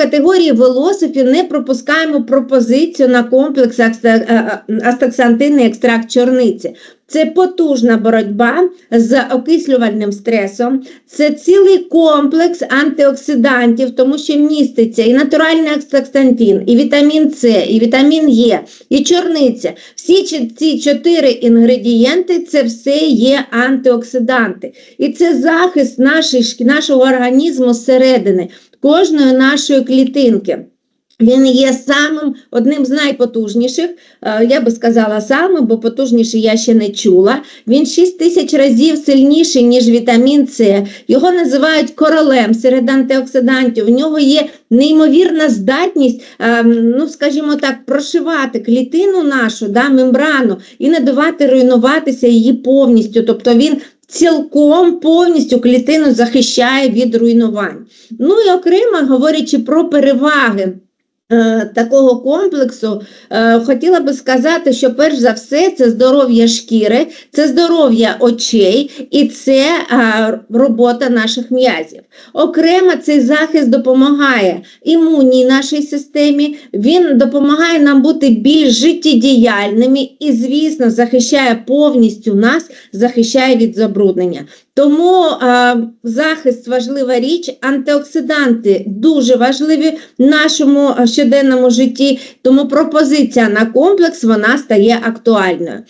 категорії велосипів не пропускаємо пропозицію на комплекс е, е, астаксантинний екстракт чорниці. Це потужна боротьба з окислювальним стресом, це цілий комплекс антиоксидантів, тому що міститься і натуральний астаксантин, і вітамін С, і вітамін Е, і чорниця. Всі ці чотири інгредієнти це все є антиоксиданти. І це захист наших, нашого організму зсередини, кожної нашої клітинки. Він є самим одним з найпотужніших, е, я би сказала самим, бо потужніший я ще не чула. Він 6 тисяч разів сильніший, ніж вітамін С. Його називають королем серед антиоксидантів. У нього є неймовірна здатність, е, ну скажімо так, прошивати клітину нашу, да, мембрану і не давати руйнуватися її повністю. Тобто він цілком повністю клітину захищає від руйнувань. Ну і окремо говорячи про переваги. Е, Такого комплексу е, хотіла би сказати, що перш за все це здоров'я шкіри, це здоров'я очей і це е, робота наших м'язів. Окремо цей захист допомагає імунній нашій системі, він допомагає нам бути більш життєдіяльними і, звісно, захищає повністю нас, захищає від забруднення. Тому е, захист важлива річ, антиоксиданти дуже важливі в нашому щоденному житті, тому пропозиція на комплекс вона стає актуальною.